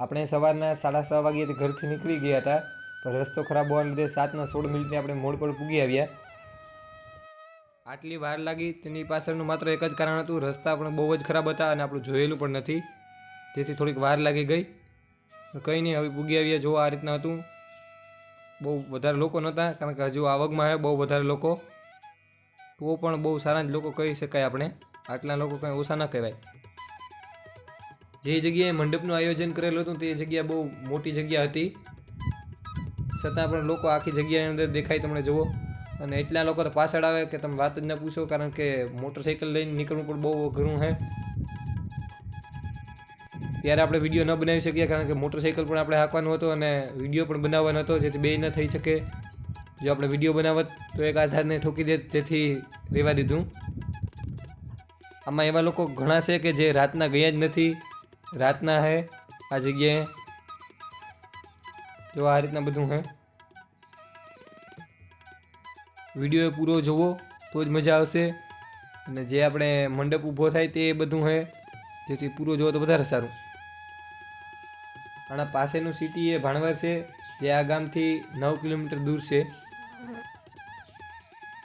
આપણે સવારના સાડા છ વાગ્યે ઘરથી નીકળી ગયા હતા, પણ રસ્તો ખરાબ હોવાને લીધે સાતના સોળ મિનિટે આપણે મોડ પર પૂગી આવ્યા. આટલી વાર લાગી, તેની પાછળનું માત્ર એક જ કારણ હતું, રસ્તા પણ બહુ જ ખરાબ હતા અને આપણું જોયેલું પણ નથી. તેથી થોડીક વાર લાગી ગઈ. કંઈ નહીં, હવે પૂગી આવ્યા. જો આ રીતના હતું, બહુ વધારે લોકો નહોતા, કારણ કે હજુ આવકમાં આવે બહુ વધારે લોકો. તો પણ બહુ સારા જ લોકો કહી શકાય આપણે. આટલા લોકો કંઈ ઓછા ન કહેવાય. જે જગ્યાએ મંડપનું આયોજન કરેલું હતું, તે જગ્યા બહુ મોટી જગ્યા હતી. છતાં પણ લોકો આખી જગ્યાની અંદર દેખાય તમને જુઓ. અને એટલા લોકો તો પાછળ આવે કે તમે વાત જ ન પૂછો, કારણ કે મોટરસાઇકલ લઈને નીકળવું પણ બહુ અઘરું છે ત્યારે આપણે વીડિયો ન બનાવી શકીએ, કારણ કે મોટરસાઇકલ પણ આપણે હાંકવાનું હતું અને વીડિયો પણ બનાવવાનો હતો, જેથી બે ન થઈ શકે. જો આપણે વીડિયો બનાવત, તો એક આધારને ઠોકી દે, તેથી રહેવા દીધું. આમાં એવા લોકો ઘણા છે કે જે રાતના ગયા જ નથી. રાતના હે, આ જગ્યાએ. જો આ રીતના બધું હે. વીડિયો પૂરો જોવો, તો જ મજા આવશે. અને જે આપણે મંડપ ઊભો થાય તે બધું હે, જેથી પૂરો જોવો તો વધારે સારું. આના પાસેનું સિટી એ ભાણવર છે, જે આ ગામથી નવ કિલોમીટર દૂર છે.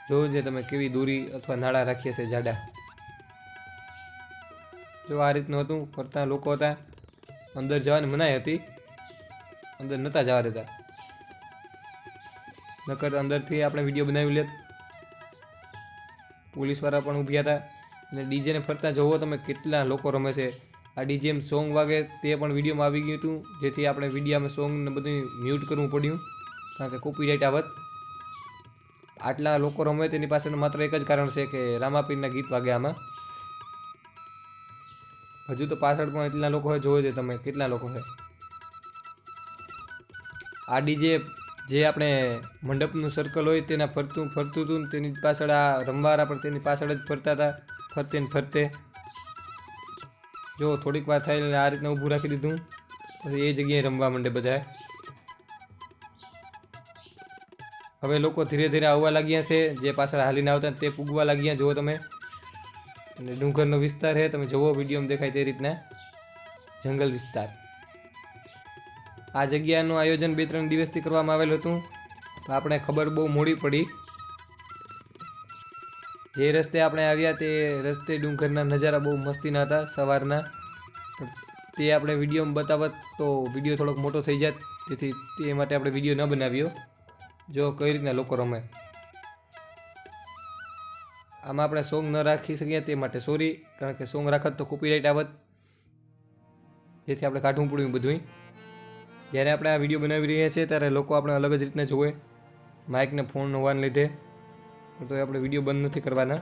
જોવો જે તમે કેવી દૂરી અથવા નાળા રાખીએ છે જાડા. જો આ રીતનું હતું, ફરતા લોકો હતા, અંદર જવાની મનાઈ હતી, અંદર નહોતા જવા દેતા. નકર અંદરથી આપણે વીડિયો બનાવી લેત. પોલીસવાળા પણ ઊભી હતા, અને ડીજેને ફરતા જોવો તમે કેટલા લોકો રમે છે. આ ડીજેમ સોંગ વાગે તે પણ વિડીયોમાં આવી ગયું હતું, જેથી આપણે વિડીયોમાં સોંગને બધું મ્યુટ કરવું પડ્યું, કારણ કે કોપીરાઇટ આવત. આટલા લોકો રમે તેની પાછળનું માત્ર એક જ કારણ છે કે રામાપીરના ગીત વાગે આમાં. હજુ તો પાછળ પણ એટલા લોકો હોય, જોવો છે તમે કેટલા લોકો છે આ ડીજે જે આપણે મંડપનું સર્કલ હોય, તેના ફરતું ફરતું હતું તેની પાછળ આ રમવારા પણ તેની પાછળ જ ફરતા હતા, ફરતે ને ફરતે. જો, થોડીક વાર થાય આ રીતના ઊભું રાખી દીધું. પછી એ જગ્યાએ રમવા માંડે બધા હવે લોકો ધીરે ધીરે આવવા લાગ્યા છે, જે પાછળ હાલીને આવતા તે પૂગવા લાગ્યા, જુઓ તમે. અને ડુંગરનો વિસ્તાર છે, તમે જુઓ વિડીયોમાં દેખાય તે રીતના. જંગલ વિસ્તાર. આ જગ્યાનું આયોજન બે ત્રણ દિવસથી કરવામાં આવેલું હતું. તો આપણે ખબર બહુ મોડી પડી. જે રસ્તે આપણે આવ્યા તે રસ્તે ડુંગરના નજારા બહુ મસ્તીના હતા, સવારના. તે આપણે વિડીયોમાં બતાવત તો વીડિયો થોડોક મોટો થઈ જાત. તેથી તે માટે આપણે વીડિયો ન બનાવ્યો. જો કઈ રીતના લોકો રમે. આમાં આપણે સોંગ ન રાખી શક્યા તે માટે સોરી, કારણ કે સોંગ રાખત તો કોપીરાઇટ આવત. જેથી આપણે કાઢવું પડ્યું બધું જ્યારે આપણે આ વીડિયો બનાવી રહ્યા છીએ, ત્યારે લોકો આપણે અલગ જ રીતના જોવે. માઇકને ફોન હોવાને લીધે. તો આપણે વીડિયો બંધ નથી કરવાના.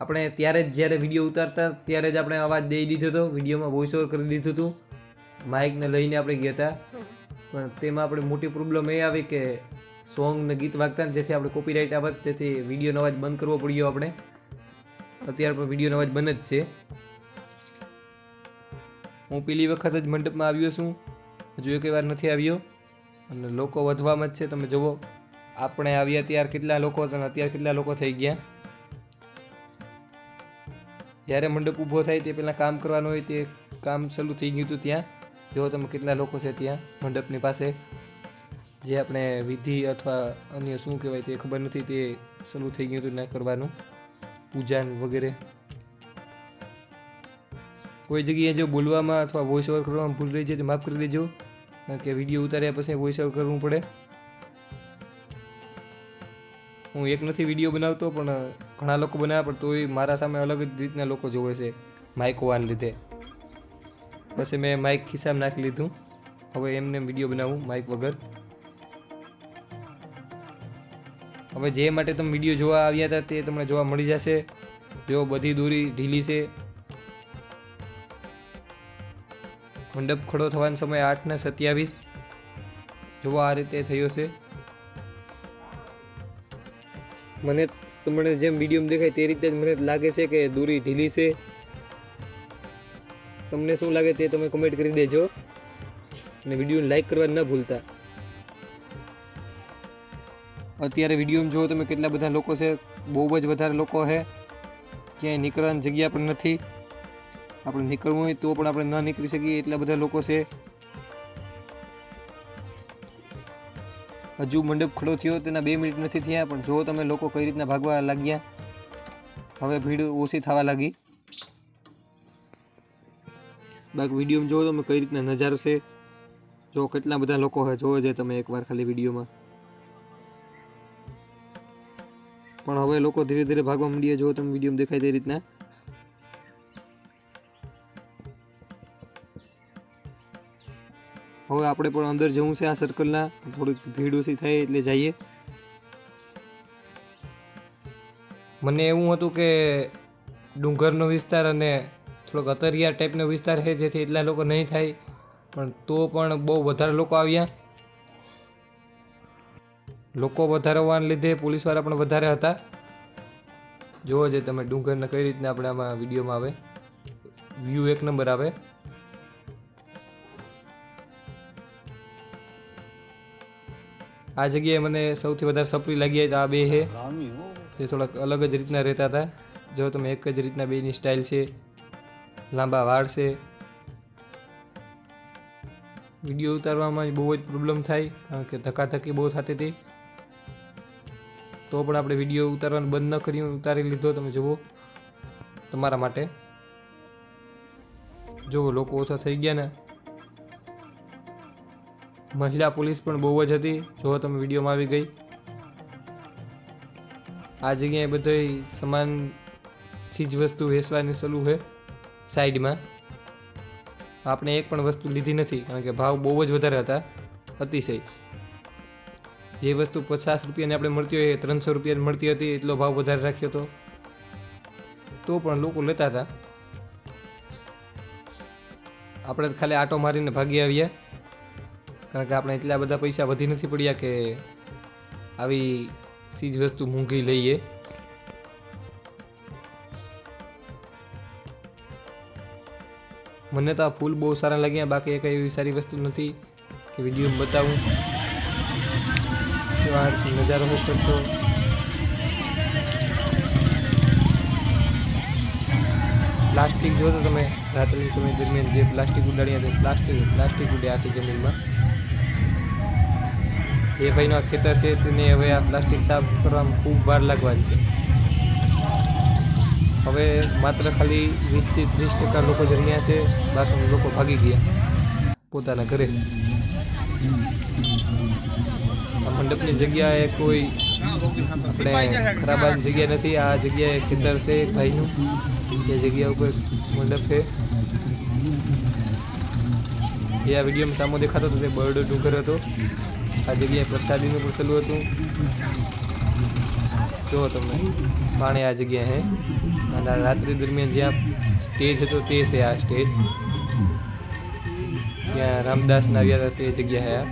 આપણે ત્યારે જ જ્યારે વીડિયો ઉતારતા, ત્યારે જ આપણે અવાજ દઈ દીધો હતો. વિડીયોમાં વોઇસ ઓવર કરી દીધું હતું. માઇકને લઈને આપણે ગયા હતા. પણ તેમાં આપણે મોટી પ્રોબ્લેમ એ આવી કે સોંગ ને ગીત વાગતા ને જેથી આપણે કોપીરાઇટ આવત, તેથી વિડીયોનો અવાજ બંધ કરવો પડ્યો આપણે. અત્યારે પણ વિડીયોનો અવાજ બંધ જ છે. હું પેલી વખત જ મંડપમાં આવ્યો છું. હજુ એક વાર નથી આવ્યો. અને લોકો વધવામાં જ છે. તમે જુઓ, આપણે આવ્યા ત્યાર કેટલા લોકો હતા અને અત્યારે કેટલા લોકો થઈ ગયા. જ્યારે મંડપ ઊભો થાય તે પહેલાં કામ કરવાનું હોય તે કામ ચાલુ થઈ ગયું હતું ત્યાં. જો તમે કેટલા લોકો છે ત્યાં મંડપની પાસે. જે આપણે વિધિ અથવા અન્ય શું કહેવાય તે ખબર નથી તે શરૂ થઈ ગયું હતું ના કરવાનું. પૂજા વગેરે. કોઈ જગ્યાએ જો બોલવામાં અથવા વોઇસ ઓવર કરવામાં ભૂલ રહી છે તો માફ કરી દેજો. કારણ કે વીડિયો ઉતાર્યા પછી વોઇસ ઓવર કરવું પડે. હું એક નથી વીડિયો બનાવતો પણ ઘણા લોકો બનાવ્યા પણ તોય મારા સામે અલગ જ રીતના લોકો જોવે છે માઇક હોવાને લીધે. પછી મેં માઇક ખિસ્સામાં નાખી લીધું. હવે એમને વીડિયો બનાવું માઇક વગર. હવે જે માટે તમે વીડિયો જોવા આવ્યા હતા તે તમને જોવા મળી જશે. જો બધી દૂરી ઢીલી છે. મંડપ ખડો થવાનો સમય આઠ ને સત્યાવીસ. જોવા આ રીતે થયો છે. મને તમને જેમ વિડીયોમાં દેખાય તે રીતે જ મને લાગે છે કે દૂરી ઢીલી છે. તમને શું લાગે તે તમે કમેન્ટ કરી દેજો. અને વિડીયોને લાઈક કરવા ન ભૂલતા. અત્યારે વિડીયોમાં જુઓ તમે કેટલા બધા લોકો છે, બહુ જ વધારે લોકો છે. ક્યાંય નીકળવાની જગ્યા પણ નથી. આપણે નીકળવું હોય તો પણ આપણે ન નીકળી શકીએ એટલા બધા લોકો છે. હજુ મંડપ ખડો થયો, તેના બે મિનિટ નથી થયા, પણ જો તમે લોકો કઈ રીતના ભાગવા લાગ્યા. હવે ભીડ ઓછી થવા લાગી. બાકી વિડીયોમાં જોવો તમે કઈ રીતના નજારો છે. જો કેટલા બધા લોકો હોય જોવો છે તમે એકવાર ખાલી વિડીયોમાં. પણ હવે લોકો ધીરે ધીરે ભાગવા માંડીએ. જો તમે વિડીયોમાં દેખાય તે રીતના. હવે આપણે પણ અંદર જવું છે આ સર્કલના થોડીક ભીડ ઓછી થાય એટલે જઈએ. મને એવું હતું કે ડુંગરનો વિસ્તાર અને થોડોક અતરિયા ટાઈપનો વિસ્તાર છે, જેથી એટલા લોકો નહીં થાય. પણ તો પણ બહુ વધારે લોકો આવ્યા. લોકો વધારે હોવાને લીધે પોલીસવાળા પણ વધારે હતા. જુઓ જે તમે ડુંગરને કઈ રીતના આપણે આમાં વિડીયોમાં આવે. વ્યૂ એક નંબર આવે. આ જગ્યાએ મને સૌથી વધારે સપરી લાગી તો આ બે છે એ થોડાક અલગ જ રીતના રહેતા હતા. જો તમે એક જ રીતના બેની સ્ટાઇલ છે, લાંબા વાળ છે. વીડિયો ઉતારવામાં બહુ જ પ્રોબ્લેમ થાય, કારણ કે ધક્કાધક્કી બહુ થતી હતી. તો પણ આપણે વીડિયો ઉતારવાનું બંધ ન કર્યું, ઉતારી લીધો. તમે જુઓ. તમારા માટે. જુઓ, લોકો ઓછા થઈ ગયા ને. મહિલા પોલીસ પણ બહુ જ હતી. જો તમે વિડીયોમાં આવી ગઈ. આ જગ્યાએ બધી સમાન ચીજ વસ્તુ વેચવાની સલું છે સાઈડમાં. આપણે એક પણ વસ્તુ લીધી નથી, કારણ કે ભાવ બહુ જ વધારે હતા, અતિશય. જે વસ્તુ પચાસ રૂપિયાની આપણે મળતી હોય એ ત્રણસો રૂપિયા મળતી હતી, એટલો ભાવ વધારે રાખ્યો હતો તો પણ લોકો લેતા હતા. આપણે ખાલી આટો મારીને ભાગી આવ્યા. કારણ કે આપણે એટલા બધા પૈસા વધી નથી પડ્યા કે આવી ચીજ વસ્તુ મોંઘી લઈએ. મને તો આ ફૂલ બહુ સારા લાગ્યા, બાકી કંઈ એવી સારી વસ્તુ નથી કે વીડિયો બતાવું. આ નજારો હું કરતો પ્લાસ્ટિક જો તો તમે રાત્રિ સમય દરમિયાન જે પ્લાસ્ટિક ઉડાડ્યા તે પ્લાસ્ટિક પ્લાસ્ટિક ઉડ્યા આખી જમીનમાં. એ ભાઈનો આ ખેતર છે, તેને હવે આ પ્લાસ્ટિક સાફ કરવામાં ખૂબ વાર લાગવાની છે. હવે માત્ર ખાલી વીસથી ત્રીસ ટકા લોકો જ રહ્યા છે, બાકી લોકો ભાગી ગયા પોતાના ઘરે. મંડપની જગ્યાએ કોઈ આપણે ખરાબ જગ્યા નથી, આ જગ્યાએ ખેતર છે ભાઈનું, એ જગ્યા ઉપર મંડપ છે. જે આ વિડીયોમાં સામો દેખાતો હતો, તે બરડો ડુંગર હતો. આ જગ્યાએ પ્રસાદીનું પણ સલું હતું. જુઓ તમે પાણી આ જગ્યા હે. અને રાત્રિ દરમિયાન જ્યાં સ્ટેજ હતો, તે છે આ સ્ટેજ. જ્યાં રામદાસના આવ્યા હતા, તે જગ્યા હે આ.